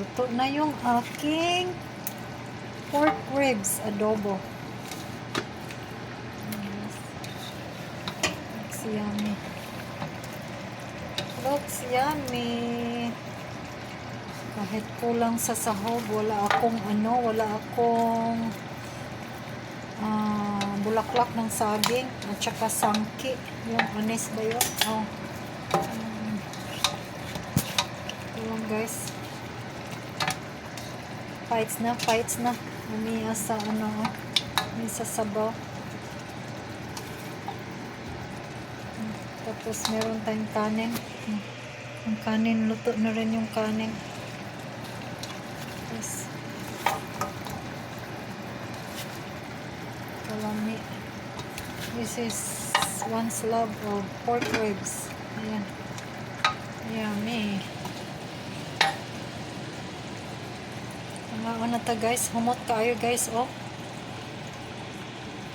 Luto na yung aking pork ribs adobo. Yes. Looks yummy. Looks yummy. Kahit kulang sa sahog, wala akong ano, wala akong ah, bulaklak ng saging at saka sangki. Yung anis ba yun? Oh. Um, guys. Fights na, fights na. Umiya sa ano. Umiya sa sabaw. Tapos meron tayong kanin. Ang kanin, luto na rin yung kanin. Yes. Kalami. This is one slab of pork ribs. Ayan. Yummy. Mga ano ta guys, humot kayo guys, oh.